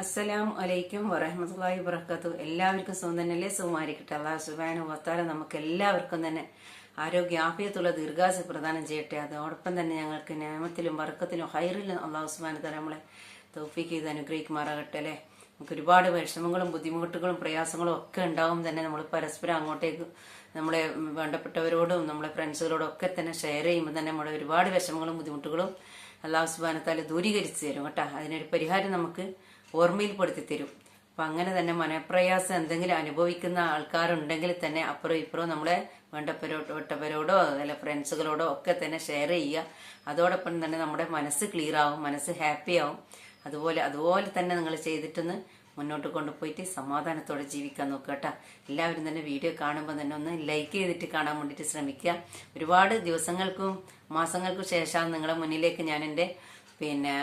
അസ്സലാം അലൈക്കും വറഹമത്തല്ലാഹി വബർക്കാത്തു എല്ലാവർക്കും സുഖം തന്നെയല്ലേ? സുഖമായിരിക്കട്ടെ. അള്ളാഹു സുബാനു വത്താല നമുക്ക് എല്ലാവർക്കും തന്നെ ആരോഗ്യ ആഫിയത്തുള്ള ദീർഘാസ പ്രദാനം ചെയ്യട്ടെ. അതോടൊപ്പം തന്നെ ഞങ്ങൾക്ക് നിയമത്തിലും വർക്കത്തിലും ഹൈറിലും അള്ളാഹു സുബാന തല നമ്മളെ തോഫിക്ക് ചെയ്ത് അനുഗ്രഹിക്കുമാറാകട്ടെ അല്ലേ? നമുക്ക് ഒരുപാട് വിഷമങ്ങളും ബുദ്ധിമുട്ടുകളും പ്രയാസങ്ങളും ഒക്കെ ഉണ്ടാവും തന്നെ നമ്മൾ പരസ്പരം അങ്ങോട്ടേക്ക് നമ്മളെ വേണ്ടപ്പെട്ടവരോടും നമ്മളെ ഫ്രണ്ട്സുകളോടും ഒക്കെ തന്നെ ഷെയർ ചെയ്യുമ്പോൾ തന്നെ നമ്മുടെ ഒരുപാട് വിഷമങ്ങളും ബുദ്ധിമുട്ടുകളും അള്ളാഹു സുബാനത്താൽ ദൂരീകരിച്ച് തരും കേട്ടോ. അതിനൊരു പരിഹാരം നമുക്ക് ഓർമ്മയിൽപ്പെടുത്തി തരും. അപ്പൊ അങ്ങനെ തന്നെ മനപ്രയാസം എന്തെങ്കിലും അനുഭവിക്കുന്ന ആൾക്കാരുണ്ടെങ്കിൽ തന്നെ അപ്പുറം ഇപ്പുറം നമ്മളെ വേണ്ടപ്പെട്ടവരോടോ അല്ല ഫ്രണ്ട്സുകളോടോ ഒക്കെ തന്നെ ഷെയർ ചെയ്യുക. അതോടൊപ്പം തന്നെ നമ്മുടെ മനസ്സ് ക്ലിയർ ആവും മനസ്സ് ഹാപ്പി ആവും. അതുപോലെ അതുപോലെ തന്നെ നിങ്ങൾ ചെയ്തിട്ടൊന്ന് മുന്നോട്ട് കൊണ്ടുപോയിട്ട് സമാധാനത്തോടെ ജീവിക്കാൻ നോക്കുക കേട്ടോ. എല്ലാവരും തന്നെ വീഡിയോ കാണുമ്പോൾ തന്നെ ഒന്ന് ലൈക്ക് ചെയ്തിട്ട് കാണാൻ വേണ്ടിയിട്ട് ശ്രമിക്കുക. ഒരുപാട് ദിവസങ്ങൾക്കും മാസങ്ങൾക്കും ശേഷമാണ് നിങ്ങളുടെ മുന്നിലേക്ക് ഞാൻ എന്റെ പിന്നെ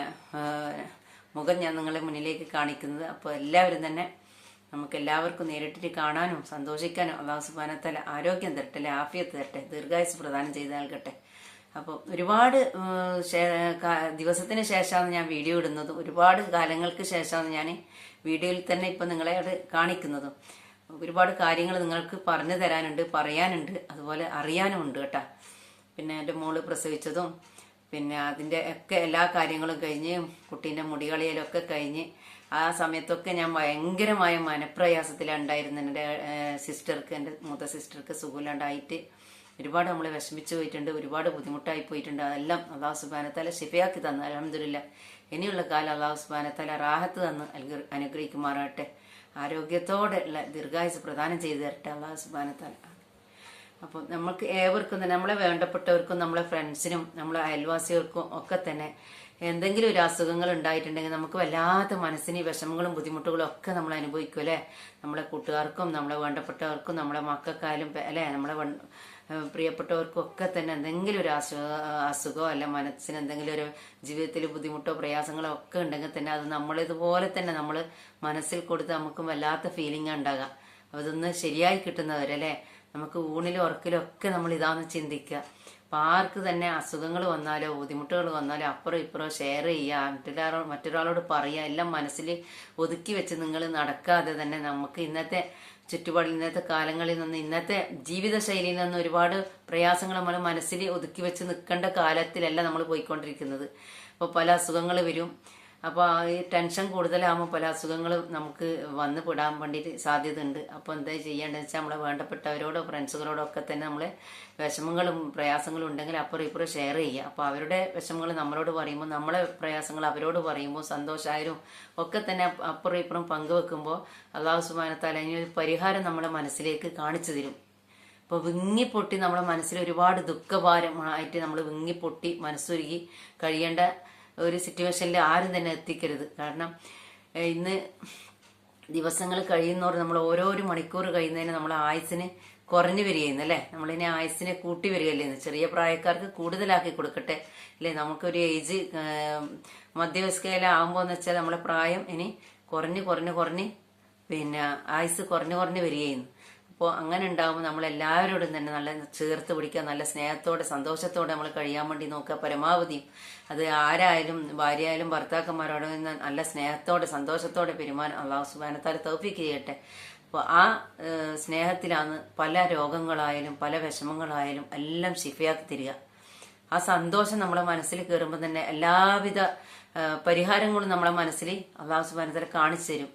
മുഖം ഞാൻ നിങ്ങളെ മുന്നിലേക്ക് കാണിക്കുന്നത്. അപ്പോൾ എല്ലാവരും തന്നെ നമുക്ക് എല്ലാവർക്കും നേരിട്ടിട്ട് കാണാനും സന്തോഷിക്കാനും അള്ളാഹു സുബാനത്തല ആരോഗ്യം തരട്ടെ ആഫിയത്ത് തരട്ടെ ദീർഘായുസ് പ്രദാനം ചെയ്ത് നൽകട്ടെ. അപ്പോൾ ഒരുപാട് ദിവസത്തിന് ശേഷമാണ് ഞാൻ വീഡിയോ ഇടുന്നത്. ഒരുപാട് കാലങ്ങൾക്ക് ശേഷമാണ് ഞാൻ വീഡിയോയിൽ തന്നെ ഇപ്പം നിങ്ങളെ അത് കാണിക്കുന്നതും. ഒരുപാട് കാര്യങ്ങൾ നിങ്ങൾക്ക് പറഞ്ഞു തരാനുണ്ട് പറയാനുണ്ട് അതുപോലെ അറിയാനുമുണ്ട് കേട്ടാ. പിന്നെ എന്റെ മോൾ പ്രസവിച്ചതും പിന്നെ അതിന്റെ ഒക്കെ എല്ലാ കാര്യങ്ങളും കഴിഞ്ഞ് കുട്ടീന്റെ മുടികളിയിലൊക്കെ കഴിഞ്ഞ് ആ സമയത്തൊക്കെ ഞാൻ ഭയങ്കരമായ മനപ്രയാസത്തിലുണ്ടായിരുന്നു എന്റെ സിസ്റ്റർക്ക് എന്റെ മൂത്ത സിസ്റ്റർക്ക് സുഖമില്ലാണ്ടായിട്ട് ഒരുപാട് നമ്മൾ വിഷമിച്ചു പോയിട്ടുണ്ട് ഒരുപാട് ബുദ്ധിമുട്ടായി പോയിട്ടുണ്ട്. അതെല്ലാം അള്ളാഹു സുബാനത്താല ഷിഫയാക്കി തന്നു. അലഹമില്ല ഇനിയുള്ള കാലം അള്ളാഹു സുബാനത്താല റാഹത്ത് തന്ന് അനുഗ്രഹിക്കുമാറാട്ടെ ആരോഗ്യത്തോടെ ഉള്ള ദീർഘായുസ് പ്രദാനം ചെയ്തു തരട്ടെ അള്ളാഹു സുബാനത്താല അപ്പോൾ നമ്മൾക്ക് ഏവർക്കും തന്നെ നമ്മളെ വേണ്ടപ്പെട്ടവർക്കും നമ്മളെ ഫ്രണ്ട്സിനും നമ്മളെ അയൽവാസികൾക്കും ഒക്കെ തന്നെ എന്തെങ്കിലും ഒരു അസുഖങ്ങൾ ഉണ്ടായിട്ടുണ്ടെങ്കിൽ നമുക്ക് വല്ലാത്ത മനസ്സിന് വിഷമങ്ങളും ബുദ്ധിമുട്ടുകളും ഒക്കെ നമ്മൾ അനുഭവിക്കും അല്ലേ? നമ്മളെ കൂട്ടുകാർക്കും നമ്മളെ വേണ്ടപ്പെട്ടവർക്കും നമ്മളെ മക്കൾക്കായാലും അല്ലെ? നമ്മളെ പ്രിയപ്പെട്ടവർക്കും ഒക്കെ തന്നെ എന്തെങ്കിലും ഒരു അസുഖ അല്ല മനസ്സിന് എന്തെങ്കിലും ഒരു ജീവിതത്തിൽ ബുദ്ധിമുട്ടോ പ്രയാസങ്ങളോ ഒക്കെ ഉണ്ടെങ്കിൽ തന്നെ അത് നമ്മളിതുപോലെ തന്നെ നമ്മൾ മനസ്സിൽ കൊടുത്ത് നമുക്ക് വല്ലാത്ത ഫീലിംഗ് ഉണ്ടാകാം അതൊന്ന് ശരിയായി കിട്ടുന്നവരല്ലേ നമുക്ക് ഊണിലും ഉറക്കിലും ഒക്കെ നമ്മൾ ഇതാന്ന് ചിന്തിക്കുക. അപ്പൊ ആർക്ക് തന്നെ അസുഖങ്ങൾ വന്നാലോ ബുദ്ധിമുട്ടുകൾ വന്നാലോ അപ്പുറം ഇപ്പുറം ഷെയർ ചെയ്യുക. മറ്റൊരാളോ മറ്റൊരാളോട് പറയുക. എല്ലാം മനസ്സിൽ ഒതുക്കി വെച്ച് നിങ്ങൾ നടക്കാതെ തന്നെ നമുക്ക് ഇന്നത്തെ ചുറ്റുപാടിൽ ഇന്നത്തെ കാലങ്ങളിൽ നിന്ന് ഇന്നത്തെ ജീവിതശൈലിയിൽ നിന്ന് ഒരുപാട് പ്രയാസങ്ങൾ നമ്മൾ മനസ്സിൽ ഒതുക്കി വെച്ച് നിൽക്കേണ്ട കാലത്തിലല്ല നമ്മൾ പോയിക്കൊണ്ടിരിക്കുന്നത്. അപ്പോൾ പല അസുഖങ്ങൾ വരും. അപ്പോൾ ഈ ടെൻഷൻ കൂടുതലാകുമ്പോൾ പല അസുഖങ്ങൾ നമുക്ക് വന്ന് പെടാൻ വേണ്ടിയിട്ട് സാധ്യത ഉണ്ട് അപ്പോൾ എന്താ ചെയ്യേണ്ടതെന്ന് വെച്ചാൽ നമ്മളെ വേണ്ടപ്പെട്ടവരോടോ ഫ്രണ്ട്സുകളോടോ ഒക്കെ തന്നെ നമ്മളെ വിഷമങ്ങളും പ്രയാസങ്ങളും ഉണ്ടെങ്കിൽ അപ്പുറം ഇപ്പുറം ഷെയർ ചെയ്യുക. അപ്പോൾ അവരുടെ വിഷമങ്ങൾ നമ്മളോട് പറയുമ്പോൾ നമ്മളെ പ്രയാസങ്ങൾ അവരോട് പറയുമ്പോൾ സന്തോഷമായാലും ഒക്കെ തന്നെ അപ്പ- അപ്പുറം ഇപ്പുറം പങ്കുവെക്കുമ്പോൾ അള്ളാഹു സുബാനത്താല അതിനൊരു പരിഹാരം നമ്മുടെ മനസ്സിലേക്ക് കാണിച്ചു തരും. അപ്പോൾ വിങ്ങിപ്പൊട്ടി നമ്മുടെ മനസ്സിൽ ഒരുപാട് ദുഃഖഭാരമായിട്ട് നമ്മൾ വിങ്ങിപ്പൊട്ടി മനസ്സൊരുക്കി കഴിയേണ്ട ഒരു സിറ്റുവേഷനിൽ ആരും തന്നെ എത്തിക്കരുത്. കാരണം ഇന്ന് ദിവസങ്ങൾ കഴിയുന്നവർ നമ്മൾ ഓരോരോ മണിക്കൂർ കഴിയുന്നതിന് നമ്മൾ ആയുസിന് കുറഞ്ഞു വരികയെന്ന് അല്ലേ? നമ്മളിനെ ആയുസിനെ കൂട്ടി വരികയല്ലേ ചെറിയ പ്രായക്കാർക്ക് കൂടുതലാക്കി കൊടുക്കട്ടെ അല്ലേ? നമുക്കൊരു ഏജ് മധ്യവയസ്കയിലാകുമ്പോൾ എന്ന് വെച്ചാൽ നമ്മളെ പ്രായം ഇനി കുറഞ്ഞ് കുറഞ്ഞ് കുറഞ്ഞ് പിന്നെ ആയുസ് കുറഞ്ഞു കുറഞ്ഞ് വരികയെന്ന് അപ്പോൾ അങ്ങനെ ഉണ്ടാകുമ്പോൾ നമ്മൾ എല്ലാവരോടും തന്നെ നല്ല ചേർത്ത് പിടിക്കുക നല്ല സ്നേഹത്തോടെ സന്തോഷത്തോടെ നമ്മൾ കഴിയാൻ വേണ്ടി നോക്കുക. പരമാവധി അത് ആരായാലും ഭാര്യയായാലും ഭർത്താക്കന്മാരോടും നിന്ന് നല്ല സ്നേഹത്തോടെ സന്തോഷത്തോടെ പെരുമാൻ അള്ളാഹു സുബാനത്താൽ തൗഫീക്ക് ചെയ്യട്ടെ. അപ്പോൾ ആ സ്നേഹത്തിലാണ് പല രോഗങ്ങളായാലും പല വിഷമങ്ങളായാലും എല്ലാം ശിഫയാക്കി തരിക. ആ സന്തോഷം നമ്മളെ മനസ്സിൽ കയറുമ്പോൾ തന്നെ എല്ലാവിധ പരിഹാരങ്ങളും നമ്മളെ മനസ്സിൽ അള്ളാഹു സുബാനത്തല കാണിച്ചു തരും.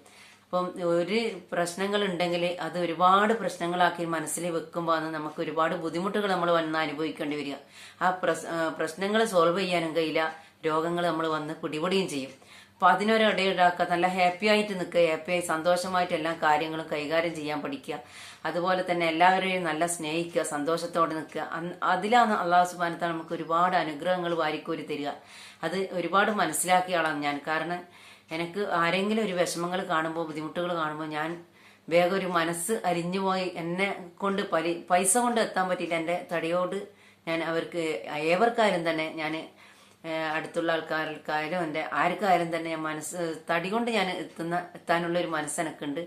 അപ്പം ഒരു പ്രശ്നങ്ങൾ ഉണ്ടെങ്കിൽ അത് ഒരുപാട് പ്രശ്നങ്ങളാക്കി മനസ്സിൽ വെക്കുമ്പോൾ അന്ന് നമുക്ക് ഒരുപാട് ബുദ്ധിമുട്ടുകൾ നമ്മൾ വന്ന് അനുഭവിക്കേണ്ടി വരിക. ആ പ്രശ്നങ്ങൾ സോൾവ് ചെയ്യാനും കഴിയില്ല. രോഗങ്ങൾ നമ്മൾ വന്ന് പിടിപെടുകയും ചെയ്യും. അപ്പൊ അതിനൊരു ഇടയിടാക്കുക നല്ല ഹാപ്പി ആയിട്ട് നിൽക്കുക. ഹാപ്പിയായി സന്തോഷമായിട്ട് എല്ലാ കാര്യങ്ങളും കൈകാര്യം ചെയ്യാൻ പഠിക്കുക. അതുപോലെ തന്നെ എല്ലാവരെയും നല്ല സ്നേഹിക്കുക സന്തോഷത്തോടെ നിൽക്കുക. അതിലാണ് അള്ളാഹു സുബാനത്താണ് നമുക്ക് ഒരുപാട് അനുഗ്രഹങ്ങൾ വാരിക്കോരി തരിക. അത് ഒരുപാട് മനസ്സിലാക്കിയ ആളാണ് ഞാൻ. കാരണം എനിക്ക് ആരെങ്കിലും ഒരു വിഷമങ്ങൾ കാണുമ്പോൾ ബുദ്ധിമുട്ടുകൾ കാണുമ്പോൾ ഞാൻ വേഗം ഒരു മനസ്സ് അരിഞ്ഞുപോയി എന്നെ കൊണ്ട് പരി പൈസ കൊണ്ട് എത്താൻ പറ്റിയില്ല. എന്റെ തടിയോട് ഞാൻ അവർക്ക് ഏവർക്കായാലും തന്നെ ഞാൻ അടുത്തുള്ള ആൾക്കാർക്കായാലും എന്റെ ആർക്കായാലും തന്നെ ഞാൻ മനസ്സ് തടി കൊണ്ട് ഞാൻ എത്തുന്ന എത്താനുള്ള ഒരു മനസ്സ് എനിക്കുണ്ട്.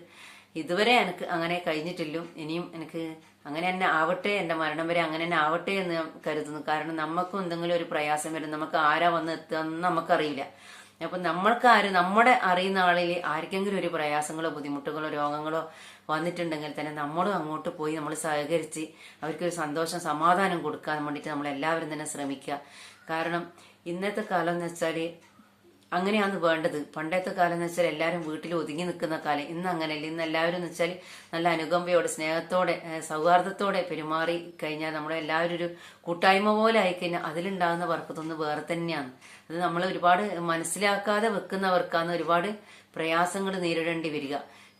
ഇതുവരെ എനിക്ക് അങ്ങനെ കഴിഞ്ഞിട്ടില്ല. ഇനിയും എനിക്ക് അങ്ങനെ തന്നെ ആവട്ടെ എന്റെ മരണം വരെ അങ്ങനെ തന്നെ ആവട്ടെ എന്ന് കരുതുന്നു. കാരണം നമുക്കും എന്തെങ്കിലും ഒരു പ്രയാസം വരും. നമുക്ക് ആരാ വന്ന് എത്തുക എന്ന് നമുക്കറിയില്ല. അപ്പൊ നമ്മൾക്ക് ആര് നമ്മുടെ അറിയുന്ന ആളിൽ ആർക്കെങ്കിലും ഒരു പ്രയാസങ്ങളോ ബുദ്ധിമുട്ടുകളോ രോഗങ്ങളോ വന്നിട്ടുണ്ടെങ്കിൽ തന്നെ നമ്മളും അങ്ങോട്ട് പോയി നമ്മൾ സഹകരിച്ച് അവർക്കൊരു സന്തോഷം സമാധാനം കൊടുക്കാൻ വേണ്ടിയിട്ട് നമ്മൾ എല്ലാവരും തന്നെ ശ്രമിക്കുക. കാരണം ഇന്നത്തെ കാലം എന്ന് വെച്ചാൽ അങ്ങനെയാണ് വേണ്ടത്. പണ്ടത്തെ കാലം എന്ന് വെച്ചാൽ എല്ലാവരും വീട്ടിൽ ഒതുങ്ങി നിൽക്കുന്ന കാലം. ഇന്ന് അങ്ങനെയല്ല. ഇന്ന് എല്ലാവരും എന്ന് വെച്ചാൽ നല്ല അനുകമ്പയോടെ സ്നേഹത്തോടെ സൗഹാർദ്ദത്തോടെ പെരുമാറി കഴിഞ്ഞാൽ നമ്മുടെ എല്ലാവരും ഒരു കൂട്ടായ്മ പോലെ ആയിക്കഴിഞ്ഞാൽ അതിലുണ്ടാകുന്ന വർക്കത്തൊന്ന് വേറെ തന്നെയാണ്. അത് നമ്മൾ ഒരുപാട് മനസ്സിലാക്കാതെ വെക്കുന്നവർക്കാണ് ഒരുപാട് പ്രയാസങ്ങൾ നേരിടേണ്ടി വരിക.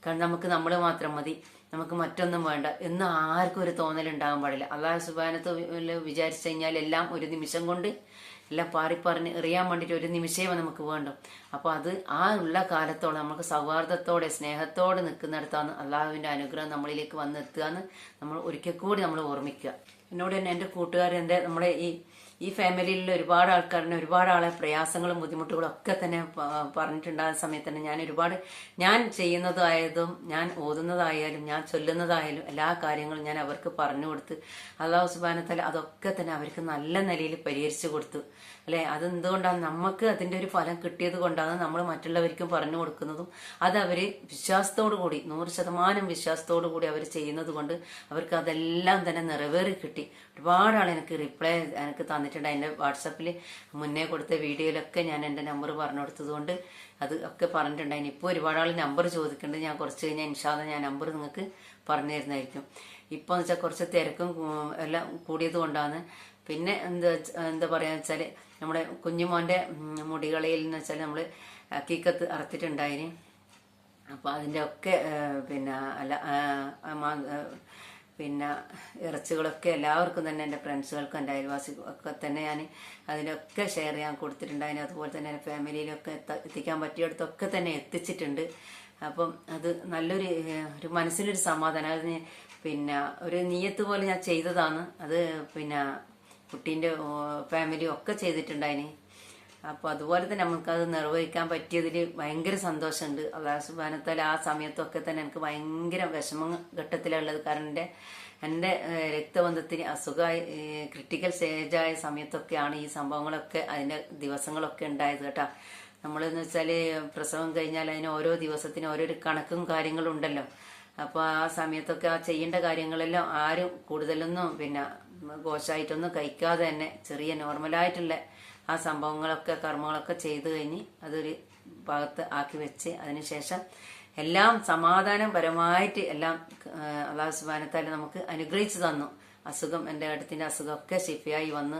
കാരണം നമുക്ക് നമ്മൾ മാത്രം മതി. നമുക്ക് മറ്റൊന്നും വേണ്ട. എന്ന് ആർക്കും ഒരു തോന്നൽ ഉണ്ടാകാൻ പാടില്ല. അള്ളാഹു സുബാനത്ത് വിചാരിച്ചു കഴിഞ്ഞാൽ എല്ലാം ഒരു നിമിഷം കൊണ്ട് എല്ലാം പാറിപ്പറിഞ്ഞ് എറിയാൻ വേണ്ടിയിട്ട് ഒരു നിമിഷമേ നമുക്ക് വേണ്ടു. അപ്പോൾ അത് ആ ഉള്ള കാലത്തോളം നമുക്ക് സൗഹാർദ്ദത്തോടെ സ്നേഹത്തോടെ നിൽക്കുന്നിടത്താണ് അള്ളാഹുവിന്റെ അനുഗ്രഹം നമ്മളിലേക്ക് വന്നെത്തുക എന്ന് നമ്മൾ ഒരിക്കൽ കൂടി നമ്മൾ ഓർമ്മിക്കുക. എന്നോട് തന്നെ എന്റെ കൂട്ടുകാരെ എന്റെ നമ്മുടെ ഈ ഈ ഫാമിലിയിലുള്ള ഒരുപാട് ആൾക്കാരുടെ ഒരുപാട് ആളെ പ്രയാസങ്ങളും ബുദ്ധിമുട്ടുകളും ഒക്കെ തന്നെ പറഞ്ഞിട്ടുണ്ട് പറഞ്ഞിട്ടുണ്ടാകുന്ന സമയത്ത് തന്നെ ഞാൻ ഒരുപാട് ഞാൻ ചെയ്യുന്നതായതും ഞാൻ ഓതുന്നതായാലും ഞാൻ ചൊല്ലുന്നതായാലും എല്ലാ കാര്യങ്ങളും ഞാൻ അവർക്ക് പറഞ്ഞു കൊടുത്ത് അള്ളാഹു സുബാനത്തല അതൊക്കെ തന്നെ അവർക്ക് നല്ല നിലയിൽ പരിഹരിച്ചു കൊടുത്തു. അല്ലെ? അതെന്തുകൊണ്ടാണ് നമുക്ക് അതിന്റെ ഒരു ഫലം കിട്ടിയത് കൊണ്ടാണ് നമ്മൾ മറ്റുള്ളവർക്കും പറഞ്ഞു കൊടുക്കുന്നതും അത് അവർ വിശ്വാസത്തോടു കൂടി നൂറ് ശതമാനം വിശ്വാസത്തോടു കൂടി അവർ ചെയ്യുന്നത് കൊണ്ട് അവർക്ക് അതെല്ലാം തന്നെ നിറവേറി കിട്ടി. ഒരുപാട് ആൾ എനിക്ക് റിപ്ലൈ എനിക്ക് തന്നിട്ടുണ്ട്. എന്റെ വാട്സപ്പിൽ മുന്നേ കൊടുത്ത വീഡിയോയിലൊക്കെ ഞാൻ എന്റെ നമ്പർ പറഞ്ഞു കൊടുത്തത് കൊണ്ട് അത് ഒക്കെ പറഞ്ഞിട്ടുണ്ടായിന് ഇപ്പോൾ ഒരുപാട് ആൾ നമ്പർ ചോദിക്കുന്നുണ്ട് ഞാൻ കുറച്ച് കഴിഞ്ഞാൽ ഇൻഷാല്ല ഞാൻ നമ്പർ നിങ്ങൾക്ക് പറഞ്ഞു തരുന്നതായിരിക്കും. ഇപ്പോൾ എന്ന് വെച്ചാൽ കുറച്ച് തിരക്കും എല്ലാം കൂടിയത് കൊണ്ടാണ് പിന്നെ എന്താ എന്താ പറയാന്ന് വെച്ചാൽ നമ്മുടെ കുഞ്ഞുമോന്റെ ഉം, മുടികളയിൽ എന്ന് വെച്ചാൽ നമ്മൾ കീക്കത്ത് അറുത്തിട്ടുണ്ടായിന്. അപ്പോൾ അതിന്റെ ഒക്കെ പിന്നെ അല്ല പിന്നെ ഇറച്ചികളൊക്കെ എല്ലാവർക്കും തന്നെ എന്റെ ഫ്രണ്ട്സുകൾക്കും എന്റെ ഒക്കെ തന്നെ ഞാൻ അതിനൊക്കെ ഷെയർ ചെയ്യാൻ കൊടുത്തിട്ടുണ്ടായിരുന്നു അതുപോലെ തന്നെ എന്റെ ഫാമിലിയിലൊക്കെ എത്ത- എത്തിക്കാൻ പറ്റിയിടത്തൊക്കെ തന്നെ എത്തിച്ചിട്ടുണ്ട്. അപ്പം അത് നല്ലൊരു ഒരു മനസ്സിനൊരു സമാധാനം. അത് പിന്നെ ഒരു നീയത്ത് പോലെ ഞാൻ ചെയ്തതാണ്. അത് പിന്നെ കുട്ടീന്റെ ഫാമിലി ഒക്കെ ചെയ്തിട്ടുണ്ടായിന്. അപ്പോൾ അതുപോലെ തന്നെ നമുക്കത് നിർവഹിക്കാൻ പറ്റിയതിൽ ഭയങ്കര സന്തോഷമുണ്ട്. അള്ളാഹു സുബാനത്താൽ ആ സമയത്തൊക്കെ തന്നെ എനിക്ക് ഭയങ്കര വിഷമ ഘട്ടത്തിലുള്ളത്. കാരണം എന്റെ എന്റെ രക്തബന്ധത്തിന് അസുഖമായി ക്രിട്ടിക്കൽ സ്റ്റേജായ സമയത്തൊക്കെയാണ് ഈ സംഭവങ്ങളൊക്കെ അതിന്റെ ദിവസങ്ങളൊക്കെ ഉണ്ടായത് കേട്ടോ. നമ്മളെന്ന് വെച്ചാൽ പ്രസവം കഴിഞ്ഞാൽ അതിന് ഓരോ ദിവസത്തിന് ഓരോരോ കണക്കും കാര്യങ്ങളും ഉണ്ടല്ലോ. അപ്പോൾ ആ സമയത്തൊക്കെ ആ ചെയ്യേണ്ട കാര്യങ്ങളെല്ലാം ആരും കൂടുതലൊന്നും പിന്നെ ഗോശായിട്ടൊന്നും കഴിക്കാതെ തന്നെ ചെറിയ നോർമലായിട്ടുള്ള ആ സംഭവങ്ങളൊക്കെ കർമ്മങ്ങളൊക്കെ ചെയ്തു കഴിഞ്ഞ് അതൊരു ഭാഗത്ത് ആക്കി വെച്ച് അതിനുശേഷം എല്ലാം സമാധാനപരമായിട്ട് എല്ലാം അള്ളാഹു സുബാനത്താൽ നമുക്ക് അനുഗ്രഹിച്ചു തന്നു. അസുഖം എന്റെ അടുത്തിന്റെ അസുഖമൊക്കെ ശിഫിയായി വന്ന്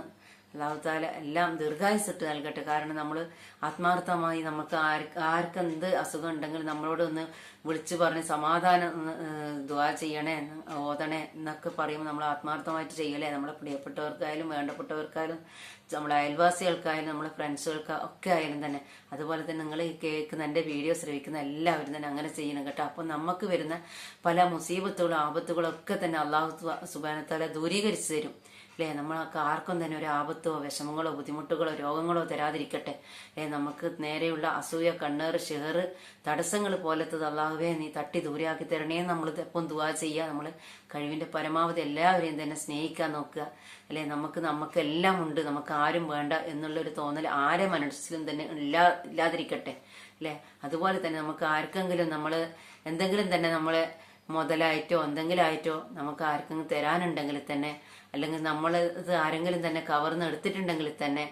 അള്ളാഹുത്താല എല്ലാം ദീർഘായുസിട്ട് നൽകട്ടെ. കാരണം നമ്മൾ ആത്മാർത്ഥമായി നമുക്ക് ആർക്ക് ആർക്കെന്ത് അസുഖം ഉണ്ടെങ്കിൽ നമ്മളോട് ഒന്ന് വിളിച്ചു പറഞ്ഞ് സമാധാനം ദ്വാ ചെയ്യണേ ഓതണേ എന്നൊക്കെ പറയുമ്പോൾ നമ്മൾ ആത്മാർത്ഥമായിട്ട് ചെയ്യലേ നമ്മളെ പ്രിയപ്പെട്ടവർക്കായാലും വേണ്ടപ്പെട്ടവർക്കായാലും നമ്മളെ അയൽവാസികൾക്കായാലും നമ്മളെ ഫ്രണ്ട്സുകൾക്ക് ഒക്കെ ആയാലും തന്നെ. അതുപോലെ തന്നെ നിങ്ങൾ കേൾക്കുന്ന എന്റെ വീഡിയോ ശ്രവിക്കുന്ന എല്ലാവരും തന്നെ അങ്ങനെ ചെയ്യണം കേട്ടോ. അപ്പം നമുക്ക് വരുന്ന പല മുസീബത്തുകളും ആപത്തുകളും ഒക്കെ തന്നെ അള്ളാഹു സുബാനത്താല ദൂരീകരിച്ചു തരും. അല്ലേ? നമ്മൾക്ക് ആർക്കും തന്നെ ഒരു ആപത്തോ വിഷമങ്ങളോ ബുദ്ധിമുട്ടുകളോ രോഗങ്ങളോ തരാതിരിക്കട്ടെ. അല്ലെ നമുക്ക് നേരെയുള്ള അസൂയ കണ്ണേറ് ഷെഹറ് തടസ്സങ്ങൾ പോലത്തത് അള്ളാഹുവേ നീ തട്ടി ദൂരെയാക്കി തരണേ നമ്മൾ എപ്പം ദുവാ ചെയ്യുക. നമ്മൾ കഴിവിന്റെ പരമാവധി എല്ലാവരെയും തന്നെ സ്നേഹിക്കാൻ നോക്കുക. അല്ലെ? നമുക്ക് നമുക്ക് എല്ലാം ഉണ്ട്. നമുക്ക് ആരും വേണ്ട എന്നുള്ളൊരു തോന്നൽ ആരെ മനസ്സിലും തന്നെ ഇല്ലാ ഇല്ലാതിരിക്കട്ടെ. അല്ലെ? അതുപോലെ തന്നെ നമുക്ക് ആർക്കെങ്കിലും നമ്മൾ എന്തെങ്കിലും തന്നെ നമ്മളെ മുതലായിട്ടോ എന്തെങ്കിലും ആയിട്ടോ നമുക്ക് ആർക്കെങ്കിലും തരാനുണ്ടെങ്കിൽ തന്നെ അല്ലെങ്കിൽ നമ്മൾ ഇത് ആരെങ്കിലും തന്നെ കവർന്ന് എടുത്തിട്ടുണ്ടെങ്കിൽ തന്നെ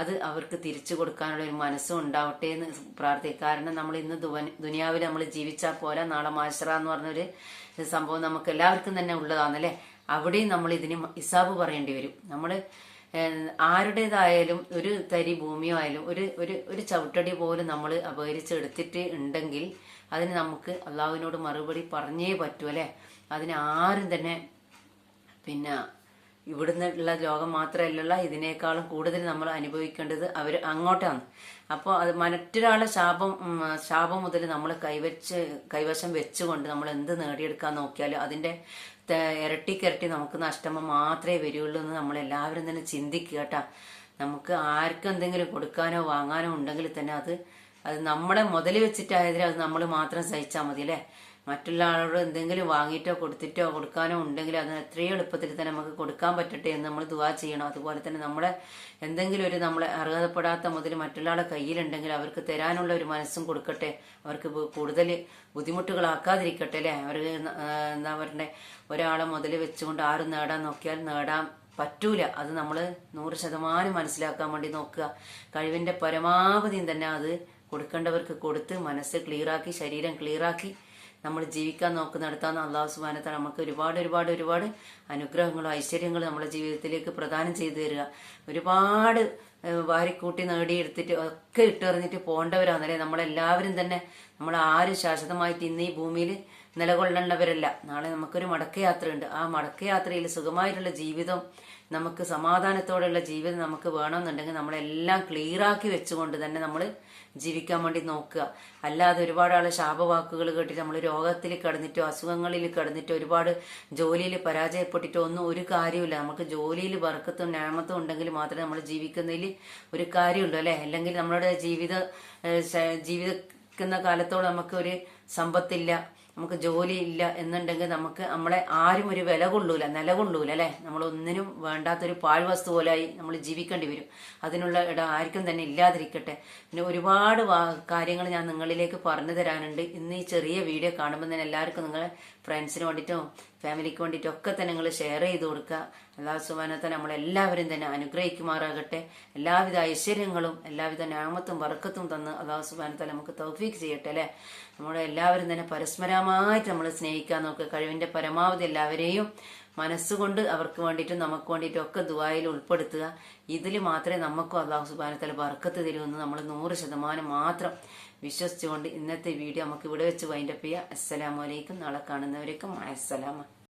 അത് അവർക്ക് തിരിച്ചു കൊടുക്കാനുള്ള ഒരു മനസ്സും ഉണ്ടാവട്ടെ എന്ന് പ്രാർത്ഥിക്കും. കാരണം നമ്മൾ ഇന്ന് ദുനിയാവിൽ നമ്മൾ ജീവിച്ചാൽ പോരാ. നാളെ മാശ്ര എന്ന് പറഞ്ഞൊരു സംഭവം നമുക്ക് എല്ലാവർക്കും തന്നെ ഉള്ളതാണല്ലേ? അവിടെയും നമ്മൾ ഇതിന് ഇസാബ് പറയേണ്ടി വരും. നമ്മൾ ആരുടേതായാലും ഒരു തരി ഭൂമിയോ ആയാലും ഒരു ഒരു ഒരു ചവിട്ടടി പോലും നമ്മൾ അപഹരിച്ചെടുത്തിട്ട് ഉണ്ടെങ്കിൽ അതിന് നമുക്ക് അള്ളാഹുവിനോട് മറുപടി പറഞ്ഞേ പറ്റൂ അല്ലെ? അതിന് ആരും തന്നെ പിന്നെ ഇവിടുന്ന് ഉള്ള ലോകം മാത്രമല്ലല്ല ഇതിനേക്കാളും കൂടുതൽ നമ്മൾ അനുഭവിക്കേണ്ടത് അവർ അങ്ങോട്ടാണ്. അപ്പോൾ അത് മറ്റൊരാളെ ശാപം ശാപം മുതൽ നമ്മൾ കൈവച്ച് കൈവശം വെച്ചുകൊണ്ട് നമ്മൾ എന്ത് നേടിയെടുക്കാൻ നോക്കിയാലും അതിന്റെ ഇരട്ടി ഇരട്ടിക്കിരട്ടി നമുക്ക് നഷ്ടം മാത്രമേ വരികയുള്ളൂ എന്ന് നമ്മൾ എല്ലാവരും തന്നെ ചിന്തിക്കുക കേട്ടാ. നമുക്ക് ആർക്കും എന്തെങ്കിലും കൊടുക്കാനോ വാങ്ങാനോ ഉണ്ടെങ്കിൽ തന്നെ അത് അത് നമ്മളെ മുതൽ വെച്ചിട്ടായതിൽ അത് നമ്മൾ മാത്രം സഹിച്ചാൽ മതി അല്ലേ മറ്റുള്ള ആളോട് എന്തെങ്കിലും വാങ്ങിയിട്ടോ കൊടുത്തിട്ടോ കൊടുക്കാനോ ഉണ്ടെങ്കിൽ അത് എത്രയും എളുപ്പത്തിൽ തന്നെ നമുക്ക് കൊടുക്കാൻ പറ്റട്ടെ എന്ന് നമ്മൾ ദുവാ ചെയ്യണം. അതുപോലെ തന്നെ നമ്മളെ എന്തെങ്കിലും ഒരു നമ്മളെ അർഹതപ്പെടാത്ത മുതൽ മറ്റുള്ള കയ്യിലുണ്ടെങ്കിൽ അവർക്ക് തരാനുള്ള ഒരു മനസ്സും കൊടുക്കട്ടെ. അവർക്ക് കൂടുതൽ ബുദ്ധിമുട്ടുകളാക്കാതിരിക്കട്ടെ അല്ലേ? അവർ എന്താ പറയണ്ടേ? ഒരാളെ മുതൽ വെച്ചുകൊണ്ട് ആരും നേടാൻ നോക്കിയാൽ നേടാൻ പറ്റൂല. അത് നമ്മൾ നൂറ് ശതമാനം മനസ്സിലാക്കാൻ വേണ്ടി നോക്കുക. കഴിവിന്റെ പരമാവധിയും തന്നെ അത് കൊടുക്കേണ്ടവർക്ക് കൊടുത്ത് മനസ്സ് ക്ലിയറാക്കി ശരീരം ക്ലിയറാക്കി നമ്മൾ ജീവിക്കാൻ നോക്കുന്നിടത്താണ് അള്ളാഹു സുബാനത്ത നമുക്ക് ഒരുപാട് ഒരുപാട് ഒരുപാട് അനുഗ്രഹങ്ങളും ഐശ്വര്യങ്ങളും നമ്മുടെ ജീവിതത്തിലേക്ക് പ്രദാനം ചെയ്തു തരിക. ഒരുപാട് വാരിക്കൂട്ടി നേടിയെടുത്തിട്ട് ഒക്കെ ഇട്ടെറിഞ്ഞിട്ട് പോകേണ്ടവരാണല്ലേ നമ്മളെല്ലാവരും തന്നെ നമ്മൾ ആരും ശാശ്വതമായിട്ട് ഇന്ന് ഈ ഭൂമിയിൽ നിലകൊള്ളേണ്ടവരല്ല. നാളെ നമുക്കൊരു മടക്കയാത്രയുണ്ട്. ആ മടക്കയാത്രയിൽ സുഖമായിട്ടുള്ള ജീവിതം നമുക്ക് സമാധാനത്തോടെയുള്ള ജീവിതം നമുക്ക് വേണമെന്നുണ്ടെങ്കിൽ നമ്മളെല്ലാം ക്ലിയറാക്കി വെച്ചുകൊണ്ട് തന്നെ നമ്മൾ ജീവിക്കാൻ വേണ്ടി നോക്കുക. അല്ലാതെ ഒരുപാട് ആൾ ശാപവാക്കുകൾ കേട്ടിട്ട് നമ്മൾ രോഗത്തിൽ കിടന്നിട്ടോ അസുഖങ്ങളിൽ കിടന്നിട്ടോ ഒരുപാട് ജോലിയിൽ പരാജയപ്പെട്ടിട്ടോ ഒന്നും ഒരു കാര്യമില്ല നമുക്ക് ജോലിയിൽ വർക്കത്തും ഞാമത്തും ഉണ്ടെങ്കിൽ മാത്രമേ നമ്മൾ ജീവിക്കുന്നതിൽ ഒരു കാര്യമുള്ളൂ അല്ലെ? അല്ലെങ്കിൽ നമ്മുടെ ജീവിത ജീവിക്കുന്ന കാലത്തോളം നമുക്ക് ഒരു സമ്പത്തില്ല. നമുക്ക് ജോലി ഇല്ല എന്നുണ്ടെങ്കിൽ നമുക്ക് നമ്മളെ ആരും ഒരു വില കൊള്ളൂല നില കൊള്ളൂല അല്ലെ? നമ്മൾ ഒന്നിനും വേണ്ടാത്തൊരു പാഴ്വസ്തു പോലായി നമ്മൾ ജീവിക്കേണ്ടി വരും. അതിനുള്ള ഇടം ആർക്കും തന്നെ ഇല്ലാതിരിക്കട്ടെ. പിന്നെ ഒരുപാട് കാര്യങ്ങൾ ഞാൻ നിങ്ങളിലേക്ക് പറഞ്ഞു തരാനുണ്ട്. ഇന്ന് ഈ ചെറിയ വീഡിയോ കാണുമ്പോൾ തന്നെ എല്ലാവർക്കും നിങ്ങൾ ഫ്രണ്ട്സിന് വേണ്ടിയിട്ടും ഫാമിലിക്ക് വേണ്ടിയിട്ടും ഒക്കെ തന്നെ നിങ്ങൾ ഷെയർ ചെയ്ത് കൊടുക്കുക. അല്ലാഹു സുബാനത്തെ നമ്മളെല്ലാവരും തന്നെ അനുഗ്രഹിക്കുമാറാകട്ടെ. എല്ലാവിധ ഐശ്വര്യങ്ങളും എല്ലാവിധ ഞാമത്തും വറക്കത്തും തന്ന് അള്ളാഹു സുബാനത്തെ നമുക്ക് തൗഫീക്ക് ചെയ്യട്ടെ അല്ലെ? നമ്മുടെ എല്ലാവരും തന്നെ പരസ്പരമായിട്ട് നമ്മൾ സ്നേഹിക്കാൻ നോക്കുക. കഴിവിന്റെ പരമാവധി എല്ലാവരെയും മനസ്സുകൊണ്ട് അവർക്ക് വേണ്ടിയിട്ടും നമുക്ക് വേണ്ടിയിട്ടും ഒക്കെ ദുബായിൽ ഉൾപ്പെടുത്തുക. ഇതിൽ മാത്രമേ നമുക്കും അള്ളാഹു സുബാനത്തല ബർക്കത്ത് തരുമെന്ന് നമ്മൾ നൂറ് ശതമാനം മാത്രം വിശ്വസിച്ചുകൊണ്ട് ഇന്നത്തെ വീഡിയോ നമുക്ക് ഇവിടെ വെച്ച് വൈൻഡപ്പ് ചെയ്യാം. അസ്സലാമലൈക്കും നാളെ കാണുന്നവരേക്കും അസ്സലാമ.